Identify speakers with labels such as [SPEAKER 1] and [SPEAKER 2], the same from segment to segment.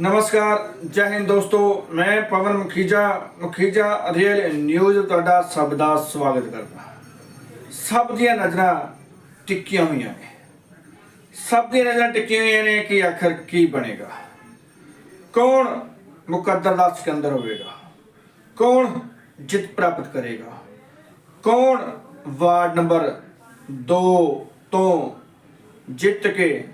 [SPEAKER 1] ਨਮਸਕਾਰ, ਜੈ ਹਿੰਦ ਦੋਸਤੋ, ਮੈਂ ਪਵਨ ਮੁਖੀਜਾ ਮੁਖੀਜਾ ਰੀਅਲ ਨਿਊਜ਼ ਤੁਹਾਡਾ ਸਭ ਦਾ ਸਵਾਗਤ ਕਰਦਾ ਸਭ ਦੀਆਂ ਨਜ਼ਰਾਂ ਟਿੱਕੀਆਂ ਹੋਈਆਂ ਨੇ। ਸਭ ਦੀਆਂ ਨਜ਼ਰਾਂ ਟਿੱਕੀਆਂ ਹੋਈਆਂ ਨੇ ਕਿ ਆਖਰ ਕੀ ਬਣੇਗਾ। ਕੌਣ ਮੁਕੱਦਰ ਦਾ ਸਿਕੰਦਰ ਹੋਵੇਗਾ? ਕੌਣ ਜਿੱਤ ਪ੍ਰਾਪਤ ਕਰੇਗਾ? ਕੌਣ ਵਾਰਡ ਨੰਬਰ 2 ਤੋਂ ਜਿੱਤ ਕੇ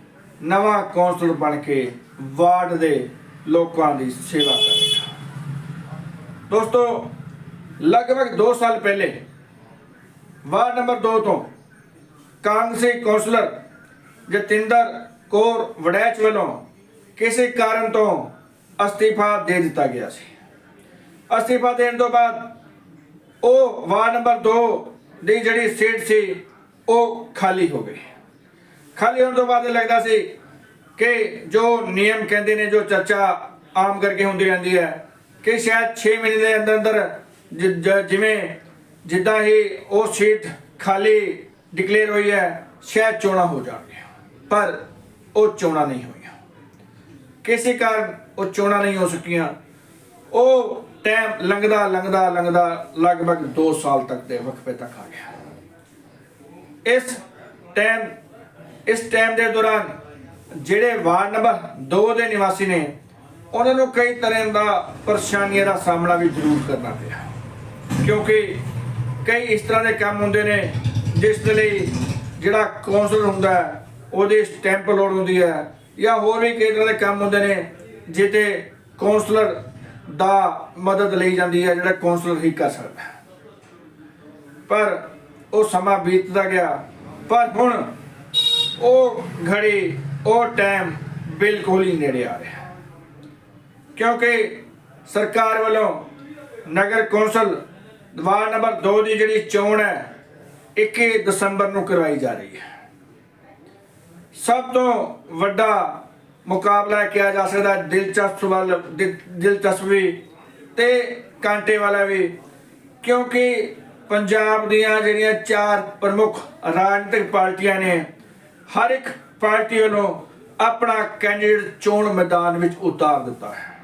[SPEAKER 1] ਨਵਾਂ ਕੌਂਸਲਰ ਬਣ ਕੇ ਵਾਰਡ ਦੇ ਲੋਕਾਂ ਦੀ ਸੇਵਾ ਕਰੇਗਾ। ਦੋਸਤੋ, ਲਗਭਗ 2 ਸਾਲ ਪਹਿਲੇ ਵਾਰਡ ਨੰਬਰ 2 ਤੋਂ ਕਾਂਗਰਸੀ ਕੌਂਸਲਰ ਜਤਿੰਦਰ ਕੌਰ ਵੜੈਚ ਵੱਲੋਂ ਕਿਸੇ ਕਾਰਨ ਤੋਂ ਅਸਤੀਫਾ ਦੇ ਦਿੱਤਾ ਗਿਆ ਸੀ। ਅਸਤੀਫਾ ਦੇਣ ਤੋਂ ਬਾਅਦ ਉਹ ਵਾਰਡ ਨੰਬਰ 2 ਦੀ ਜਿਹੜੀ ਸੀਟ ਸੀ, ਉਹ ਖਾਲੀ ਹੋ ਗਈ। ਖਾਲੀ ਹੋਣ ਤੋਂ ਬਾਅਦ ਇਹ ਲੱਗਦਾ ਸੀ ਕਿ ਜੋ ਨਿਯਮ ਕਹਿੰਦੇ ਨੇ, ਜੋ ਚਰਚਾ ਆਮ ਕਰਕੇ ਹੁੰਦੀ ਰਹਿੰਦੀ ਹੈ ਕਿ ਸ਼ਾਇਦ 6 ਮਹੀਨੇ ਦੇ ਅੰਦਰ ਅੰਦਰ ਜਿਵੇਂ ਜਿੱਦਾਂ ਹੀ ਉਹ ਸੀਟ ਖਾਲੀ ਡਿਕਲੇਅਰ ਹੋਈ ਹੈ, ਸ਼ਾਇਦ ਚੋਣਾਂ ਹੋ ਜਾਣਗੀਆਂ, ਪਰ ਉਹ ਚੋਣਾਂ ਨਹੀਂ ਹੋਈਆਂ। ਕਿਸੇ ਕਾਰਨ ਉਹ ਚੋਣਾਂ ਨਹੀਂ ਹੋ ਸਕੀਆਂ। ਉਹ ਟਾਈਮ ਲੰਘਦਾ ਲੰਘਦਾ ਲੰਘਦਾ ਲਗਭਗ 2 ਸਾਲ ਤੱਕ ਦੇ ਵਕਫੇ ਤੱਕ ਆ ਗਿਆ। ਇਸ ਟਾਈਮ ਇਸ ਟਾਈਮ ਦੇ ਦੌਰਾਨ ਜਿਹੜੇ ਵਾਰਡ ਨੰਬਰ 2 ਦੇ ਨਿਵਾਸੀ ਨੇ, ਉਹਨਾਂ ਨੂੰ ਕਈ ਤਰ੍ਹਾਂ ਦਾ ਪਰੇਸ਼ਾਨੀਆਂ ਦਾ ਸਾਹਮਣਾ ਵੀ ਜ਼ਰੂਰ ਕਰਨਾ ਪਿਆ। ਕਿਉਂਕਿ ਕਈ ਇਸ ਤਰ੍ਹਾਂ ਦੇ ਕੰਮ ਹੁੰਦੇ ਨੇ, ਜਿਸ ਦੇ ਲਈ ਜਿਹੜਾ ਕੌਂਸਲਰ ਹੁੰਦਾ ਹੈ, ਉਹਦੀ ਸਟੈਂਪ ਲੋੜ ਹੁੰਦੀ ਹੈ, ਜਾਂ ਹੋਰ ਵੀ ਕਈ ਤਰ੍ਹਾਂ ਦੇ ਕੰਮ ਹੁੰਦੇ ਨੇ ਜਿੱਤੇ ਕੌਂਸਲਰ ਦਾ ਮਦਦ ਲਈ ਜਾਂਦੀ ਹੈ, ਜਿਹੜਾ ਕੌਂਸਲਰ ਹੀ ਕਰ ਸਕਦਾ ਪਰ ਉਹ ਸਮਾਂ ਬੀਤਦਾ ਗਿਆ। ਪਰ ਹੁਣ ਉਹ ਘੜੀ, ਉਹ ਟਾਈਮ ਬਿਲਕੁਲ ਹੀ ਨੇੜੇ ਆ ਰਿਹਾ ਕਿਉਂਕਿ ਸਰਕਾਰ ਵੱਲੋਂ ਨਗਰ ਕੌਂਸਲ ਵਾਰਡ ਨੰਬਰ 2 ਦੀ ਜਿਹੜੀ ਚੋਣ ਹੈ 21 ਦਸੰਬਰ ਨੂੰ ਕਰਵਾਈ ਜਾ ਰਹੀ ਹੈ। ਸਭ ਤੋਂ ਵੱਡਾ ਮੁਕਾਬਲਾ ਕਿਹਾ ਜਾ ਸਕਦਾ ਦਿਲਚਸਪ ਵੱਲ ਦਿ- ਦਿਲਚਸਪੀ ਤੇ ਕਾਂਟੇ ਵਾਲਾ ਵੀ, ਕਿਉਂਕਿ ਪੰਜਾਬ ਦੀਆਂ ਜਿਹੜੀਆਂ ਚਾਰ ਪ੍ਰਮੁੱਖ ਰਾਜਨੀਤਿਕ ਪਾਰਟੀਆਂ ਨੇ ਹਰ ਇੱਕ ਪਾਰਟੀ ਵੱਲੋਂ ਆਪਣਾ ਕੈਂਡੀਡੇਟ ਚੋਣ ਮੈਦਾਨ ਵਿੱਚ ਉਤਾਰ ਦਿੱਤਾ ਹੈ।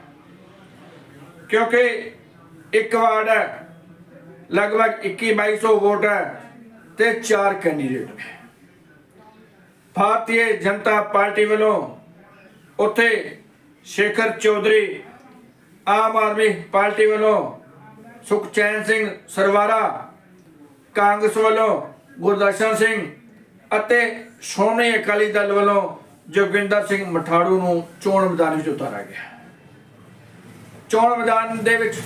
[SPEAKER 1] ਕਿਉਂਕਿ ਇੱਕ ਵਾਰਡ ਹੈ, ਲਗਭਗ 21 2200 ਵੋਟ ਹੈ ਤੇ ਚਾਰ ਕੈਂਡੀਡੇਟ ਨੇ। ਭਾਰਤੀ ਜਨਤਾ ਪਾਰਟੀ ਵੱਲੋਂ ਉੱਥੇ ਸ਼ੇਖਰ ਚੌਧਰੀ, ਆਮ ਆਦਮੀ ਪਾਰਟੀ ਵੱਲੋਂ ਸੁਖਚੈਨ ਸਿੰਘ ਸਰਵਾਰਾ, ਕਾਂਗਰਸ ਵੱਲੋਂ ਗੁਰਦਰਸ਼ਨ ਸਿੰਘ ਅਤੇ ਸ਼੍ਰੋਮਣੀ ਅਕਾਲੀ ਦਲ ਵੱਲੋਂ ਜੋਗਿੰਦਰ ਸਿੰਘ ਮਠਾੜੂ ਨੂੰ ਚੋਣ ਮੈਦਾਨ ਵਿੱਚ ਉਤਾਰਿਆ ਗਿਆ। ਚੋਣ ਮੈਦਾਨ ਦੇ ਵਿੱਚ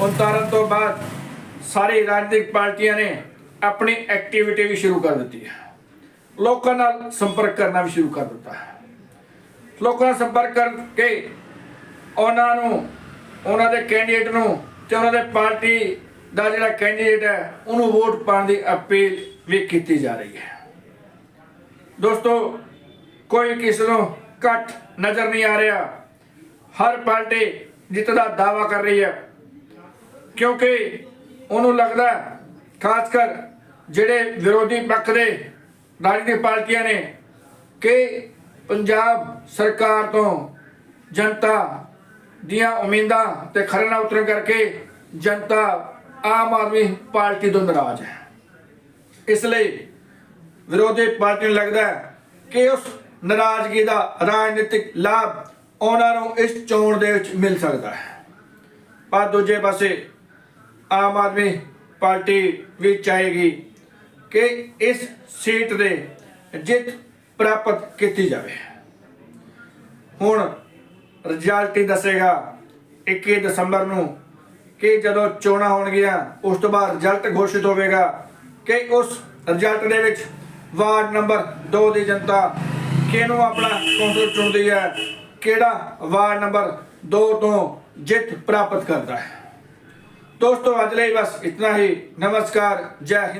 [SPEAKER 1] ਉਤਾਰਨ ਤੋਂ ਬਾਅਦ ਸਾਰੀ ਰਾਜਨੀਤਿਕ ਪਾਰਟੀਆਂ ਨੇ ਆਪਣੀ ਐਕਟੀਵਿਟੀ ਵੀ ਸ਼ੁਰੂ ਕਰ ਦਿੱਤੀ ਹੈ। ਲੋਕਾਂ ਨਾਲ ਸੰਪਰਕ ਕਰਨਾ ਵੀ ਸ਼ੁਰੂ ਕਰ ਦਿੱਤਾ ਹੈ। ਲੋਕਾਂ ਨਾਲ ਸੰਪਰਕ ਕਰਕੇ ਉਹਨਾਂ ਨੂੰ, ਉਹਨਾਂ ਦੇ ਕੈਂਡੀਡੇਟ ਨੂੰ ਤੇ ਉਹਨਾਂ ਦੇ ਪਾਰਟੀ ਦਾ ਜਿਹੜਾ ਕੈਂਡੀਡੇਟ ਹੈ, ਉਹਨੂੰ ਵੋਟ ਪਾਉਣ ਦੀ ਅਪੀਲ ਵੀ ਕੀਤੀ ਜਾ ਰਹੀ ਹੈ। ਦੋਸਤੋ, ਕੋਈ ਕਿਸੇ ਨੂੰ ਘੱਟ ਨਜ਼ਰ ਨਹੀਂ ਆ ਰਿਹਾ। ਹਰ ਪਾਰਟੀ ਜਿੱਤ ਦਾ ਦਾਵਾ ਕਰ ਰਹੀ ਹੈ। ਕਿਉਂਕਿ ਉਹਨੂੰ ਲੱਗਦਾ ਖਾਸ ਕਰ ਜਿਹੜੇ ਵਿਰੋਧੀ ਪੱਖ ਦੇ ਰਾਜਨੀਤਿਕ ਪਾਰਟੀਆਂ ਨੇ, ਕਿ ਪੰਜਾਬ ਸਰਕਾਰ ਤੋਂ ਜਨਤਾ ਦੀਆਂ ਉਮੀਦਾਂ ਤੇ ਖਰੇ ਨਾ ਉਤਰਨ ਕਰਕੇ ਜਨਤਾ ਆਮ ਆਦਮੀ ਪਾਰਟੀ ਤੋਂ ਨਾਰਾਜ਼ ਹੈ। ਇਸ ਲਈ ਵਿਰੋਧੀ ਪਾਰਟੀ ਨੂੰ ਲੱਗਦਾ ਹੈ ਕਿ ਉਸ ਨਾਰਾਜ਼ਗੀ ਦਾ ਰਾਜਨੀਤਿਕ ਲਾਭ ਉਹਨਾਂ ਨੂੰ ਇਸ ਚੋਣ ਦੇ ਵਿੱਚ ਮਿਲ ਸਕਦਾ ਹੈ। ਪਰ ਦੂਜੇ ਪਾਸੇ ਆਮ ਆਦਮੀ ਪਾਰਟੀ ਵੀ ਚਾਹੇਗੀ ਕਿ ਇਸ ਸੀਟ ਦੇ ਜਿੱਤ ਪ੍ਰਾਪਤ ਕੀਤੀ ਜਾਵੇ। ਹੁਣ ਰਿਜ਼ਲਟ ਹੀ ਦੱਸੇਗਾ 21 ਦਸੰਬਰ ਨੂੰ ਕਿ ਜਦੋਂ ਚੋਣਾਂ ਹੋਣਗੀਆਂ, ਉਸ ਤੋਂ ਬਾਅਦ ਰਿਜ਼ਲਟ ਘੋਸ਼ਿਤ ਹੋਵੇਗਾ ਕਿ ਉਸ ਰਿਜ਼ਲਟ ਦੇ ਵਿੱਚ ਵਾਰਡ ਨੰਬਰ 2 ਦੀ ਜਨਤਾ ਕਿਹਨੂੰ ਆਪਣਾ ਕੌਂਸਲਰ ਚੁਣਦੀ ਹੈ? ਕਿਹੜਾ ਵਾਰਡ ਨੰਬਰ 2 ਤੋਂ ਜਿੱਤ ਪ੍ਰਾਪਤ ਕਰਦਾ ਹੈ? ਦੋਸਤੋ, ਅੱਜ ਲਈ ਬਸ ਇਤਨਾ ਹੀ। ਨਮਸਕਾਰ, ਜੈ ਹਿੰਦ।